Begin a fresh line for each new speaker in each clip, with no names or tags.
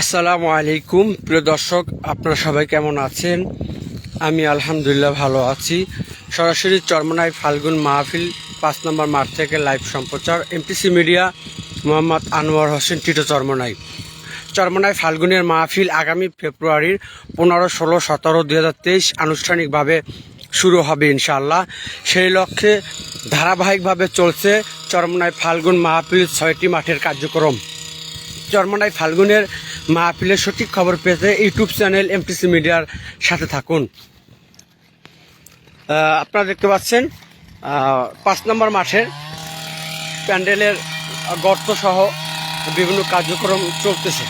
আসসালামু আলাইকুম। প্রিয় দর্শক, আপনারা সবাই কেমন আছেন? আমি আলহামদুলিল্লাহ ভালো আছি। সরাসরি চরমনাই ফাল্গুন মাহফিল, পাঁচ নম্বর মাঠ থেকে লাইভ সম্প্রচার এমপিসি মিডিয়া মোহাম্মদ আনোয়ার হোসেন, টিটো চরমনাই চরমনাই ফাল্গুনের মাহফিল আগামী ফেব্রুয়ারির পনেরো, ষোলো, সতেরো তেইশ আনুষ্ঠানিকভাবে শুরু হবে ইনশাআল্লাহ। সেই লক্ষ্যে ধারাবাহিকভাবে চলছে চরমনাই ফাল্গুন মাহফিল ছয়টি মাঠের কার্যক্রম। চরমনাই ফাল্গুনের মাহফিলের সঠিক খবর পেতে ইউটিউব চ্যানেল এমটিসি মিডিয়ার সাথে থাকুন। আপনারা দেখতে পাচ্ছেন পাঁচ নম্বর মাঠের প্যান্ডেলের গর্ত সহ বিভিন্ন কার্যক্রম চলতেছে।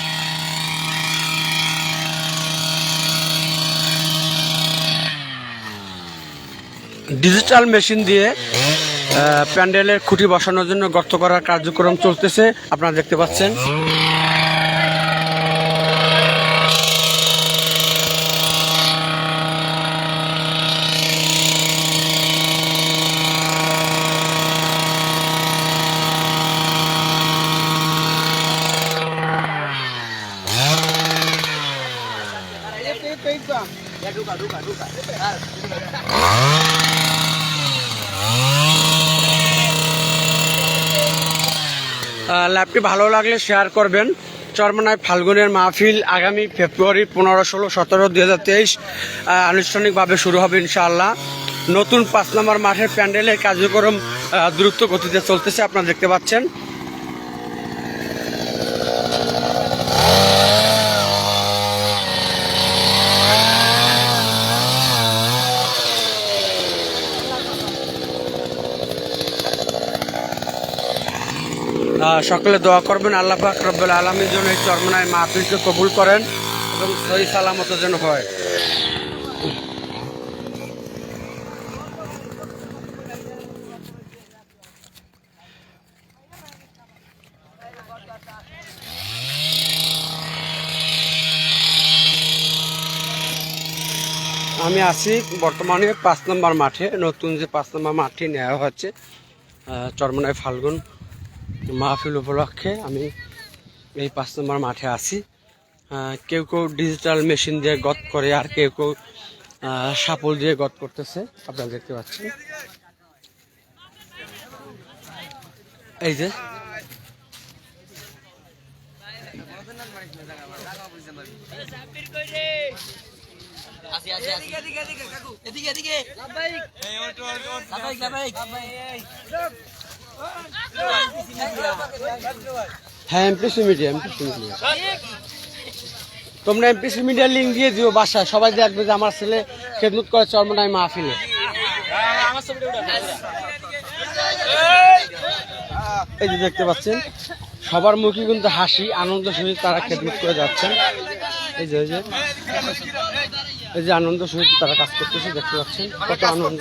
ডিজিটাল মেশিন দিয়ে প্যান্ডেলের খুঁটি বসানোর জন্য গর্ত করার কার্যক্রম চলতেছে। আপনারা দেখতে পাচ্ছেন। ল্যাবটি ভালো লাগলে শেয়ার করবেন। চরমনায় ফাল্গুনের মাহফিল আগামী ফেব্রুয়ারি পনেরো, ষোলো, সতেরো, দুই হাজার তেইশ আনুষ্ঠানিকভাবে শুরু হবে ইনশাআল্লাহ। নতুন পাঁচ নম্বর মাঠের প্যান্ডেলের কার্যক্রম দ্রুত গতিতে চলতেছে, আপনারা দেখতে পাচ্ছেন। সকলে দোয়া করবেন, আল্লাহ পাক রব্বুল আলমীর জন্য এই চরমনায় মাহফিলকে কবুল করেন এবং সহি সালামত যেন হয়। আমি আছি বর্তমানে পাঁচ নম্বর মাঠে, নতুন যে পাঁচ নম্বর মাঠটি নেওয়া হচ্ছে চরমনায় ফাল্গুন। মাহফিল উপলক্ষে আমি এই পাঁচ নম্বর মাঠে আছি। কেউ কেউ ডিজিটাল মেশিন দিয়ে গত করে আর কেউ কেউ সাপল দিয়ে গত করতেছে। আপনারা দেখতে পাচ্ছেন। এই যে। হ্যাঁ এমপিসি মিডিয়া এমপিসি মিডিয়া তোমরা এমপিসি মিডিয়া লিঙ্ক দিয়ে দিও বাসায়। সবাই দেখবে যে আমার ছেলে খেদমত করে চর্মনায় মাহফিলে। এই যে দেখতে পাচ্ছেন, সবার মুখে কিন্তু হাসি, আনন্দ সহিত তারা খেদমত করে যাচ্ছেন। এই যে এই যে। এই যে আনন্দ সহিত তারা কাজ করতেছে, দেখতে পাচ্ছেন, কত আনন্দ।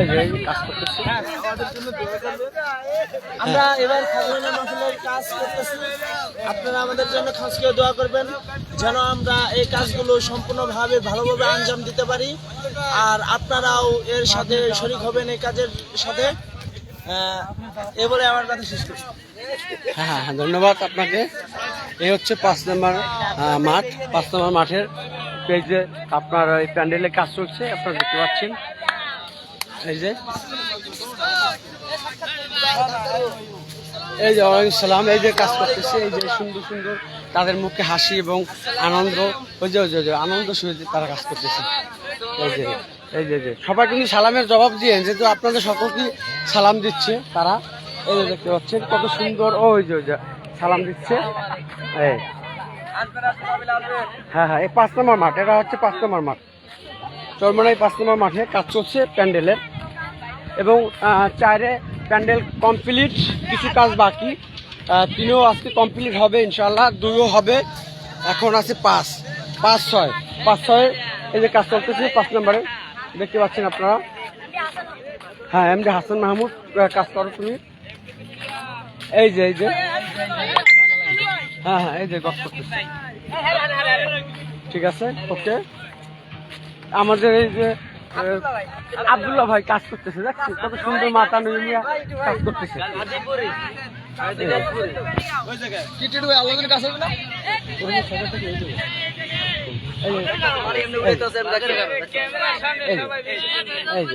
এই যে এই যে কাজ করতেছে।
আমরা এবার খাজনা মাহফিলের কাজ করতেছি। আপনারা আমাদের জন্য খাস করে দোয়া করবেন যেন আমরা এই কাজগুলো সম্পূর্ণভাবে ভালোভাবে আঞ্জাম দিতে পারি। আর আপনারাও এর সাথে শরিক হবেন এই কাজের সাথে। আহ, এ আমার কথা শেষ করছি।
হ্যাঁ হ্যাঁ হ্যাঁ, ধন্যবাদ আপনাকে। এই হচ্ছে পাঁচ নম্বর মাঠ পাঁচ নম্বর মাঠের যে আপনার এই প্যান্ডেলে কাজ চলছে আপনারা দেখতে পাচ্ছেন। এই যে। এই যে, ওয়ালাইকুম সালাম। এই যে কাজ করতেছে, এই যে সুন্দর সুন্দর তাদের মুখে হাসি এবং আনন্দ। ওই যে ওই যে আনন্দ সহিত তারা কাজ করতেছে। এই যে এই যে সবাই কিন্তু সালামের জবাব দিয়ে যেহেতু আপনাদের সকলকে সালাম দিচ্ছে তারা। এই যে, দেখতে পাচ্ছেন, কত সুন্দর। ও, ওই যে ওই যে, সালাম দিচ্ছে। এই। হ্যাঁ হ্যাঁ এই পাঁচ নম্বর মাঠ, এটা হচ্ছে পাঁচ নম্বর মাঠ। চরমনাই পাঁচ নম্বর মাঠে কাজ চলছে প্যান্ডেলের। এবং চারে প্যান্ডেল কমপ্লিট, কিছু কাজ বাকি। তিনও আজকে কমপ্লিট হবে ইনশাল্লাহ দুইও হবে। এখন আছে পাঁচ। পাঁচ ছয়। পাঁচ ছয়, এই যে কাজ চলতেছে, পাঁচ নম্বরে। দেখতে পাচ্ছেন আপনারা। হ্যাঁ এম এমডি হাসান মাহমুদ কাজ করো তুমি। এই যে এই যে। হ্যাঁ হ্যাঁ এই যে গপ ঠিক আছে? ওকে। আমাদের এই যে আব্দুল্লাহ ভাই কাজ করতেছে দেখছি কত সুন্দর মাথা নিয়ে কাজ করতেছে। এই যে,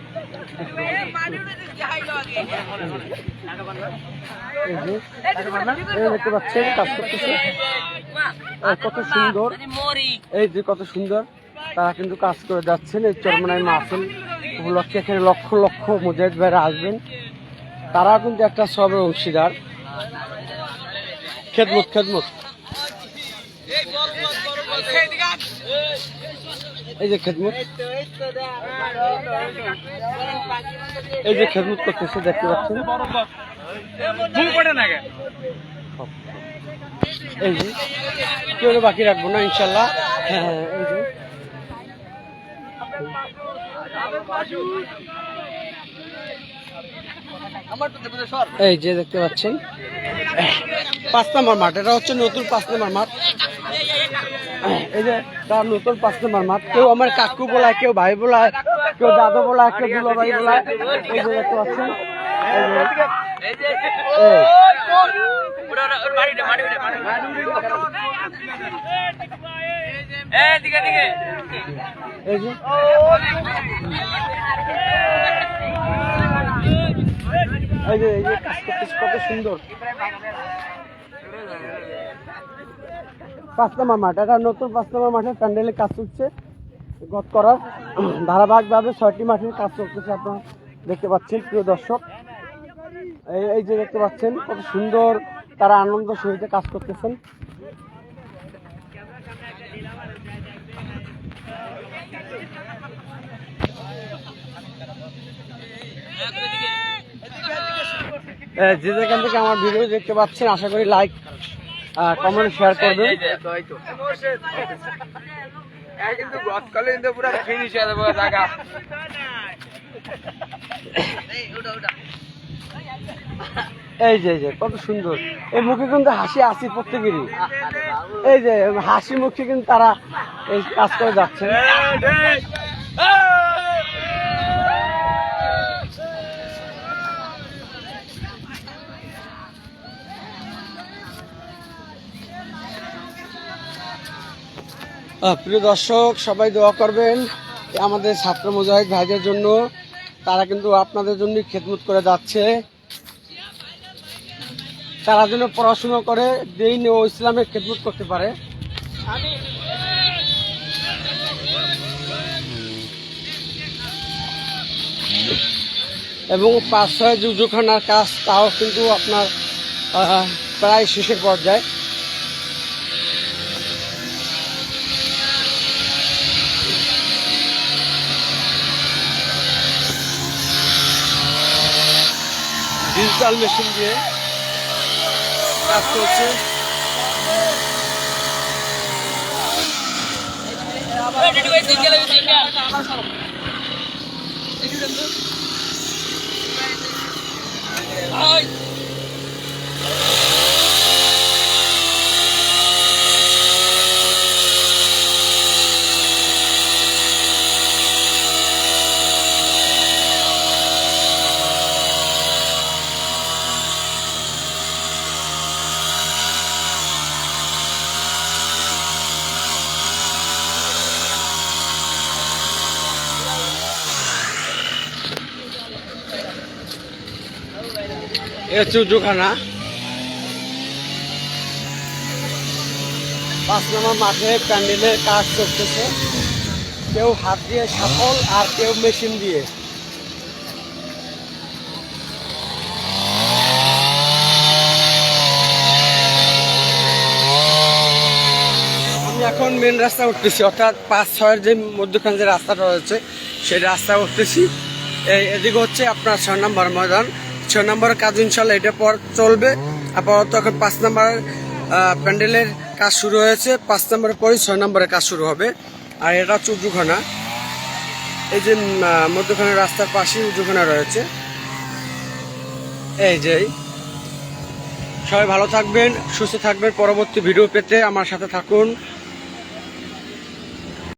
দেখতে পাচ্ছেন কাজ করতেছে। কত সুন্দর। এই যে কত সুন্দর। তারা কিন্তু কাজ করে যাচ্ছেন। এই চরমনাই মাহফিল উপলক্ষে এখানে লক্ষ লক্ষ মুজাহিদ ভাইরা আসবেন। তারা কিন্তু একটা সবের অংশীদার। খেদমত খেদমত। এই যে খেদমত। এই যে খেদমত করতেছে দেখতে পাচ্ছেন? এই যে কেউ বাকি রাখব না ইনশাল্লাহ। হ্যাঁ হ্যাঁ এই যে। এই যে দেখতে পাচ্ছেন? পাঁচ নম্বর মাঠ এটা হচ্ছে নতুন পাঁচ নম্বর মাঠ। এই যে তার নতুন পাঁচ নম্বর মাঠ। কেউ আমার কাকু বলায় কেউ ভাই বলায় কেউ দাদু বলায় কেউ দুলো ভাই বলায় এই যে দেখতে পাচ্ছেন। এই যে, এই। যে এই যে কত সুন্দর। পাঁচ নম্বর মাঠ এটা নতুন পাঁচ নম্বর মাঠে প্যান্ডেলে কাজ চলছে। গত করার ধারাবাহিকভাবে ছয়টি মাঠের কাজ চলতেছে আপনারা দেখতে পাচ্ছেন প্রিয় দর্শক। এই যে দেখতে পাচ্ছেন কত সুন্দর তারা আনন্দ সহিত কাজ করতেছেন। এ, যে যেখান থেকে আমার ভিডিও দেখতে পাচ্ছেন আশা করি লাইক কমেন্ট শেয়ার করবেন। এই যে এই যে কত সুন্দর। এই মুখে কিন্তু হাসি আসি প্রত্যেকেরই। এই যে হাসি মুখে কিন্তু তারা এই কাজ করে যাচ্ছে প্রিয় দর্শক, সবাই দোয়া করবেন আমাদের ছাত্র মুজাহিদ ভাইদের জন্য। তারা কিন্তু আপনাদের জন্য খেদমত করে যাচ্ছে। তারা যেন পড়াশোনা করে দিন ও ইসলামের খেদমত করতে পারে। এবং পাঁচ ছয় যুযুখানার কাজ, তাও কিন্তু আপনার প্রায় শেষের পর্যায়ে। ডিজিটাল মেশিন দিয়ে কাজ করছে। এ হচ্ছে উজুখানা পাঁচ নম্বর মাঠে প্যান্ডেলের কাজ করতেছে কেউ হাত দিয়ে সাফল আর কেউ মেশিন দিয়ে। এখন মেন রাস্তা উঠতেছি, অর্থাৎ পাঁচ ছয়ের যে মধ্যখানে যে রাস্তাটা রয়েছে, সেই রাস্তা উঠতেছি। এদিকে হচ্ছে আপনার ছয় নম্বর ময়দান। ছয় নম্বর কাজ ইনশাল্লাহ এটা পর চলবে। আপাতত এখন পাঁচ নম্বরের আহ, প্যান্ডেলের কাজ শুরু হয়েছে। পাঁচ নম্বরের পরেই ছয় নম্বরের কাজ শুরু হবে। আর এটা হচ্ছে উজুখানা এই যে মধ্যখানে রাস্তার পাশেই উজুখানা রয়েছে। এই যে সবাই ভালো থাকবেন সুস্থ থাকবেন। পরবর্তী ভিডিও পেতে আমার সাথে থাকুন।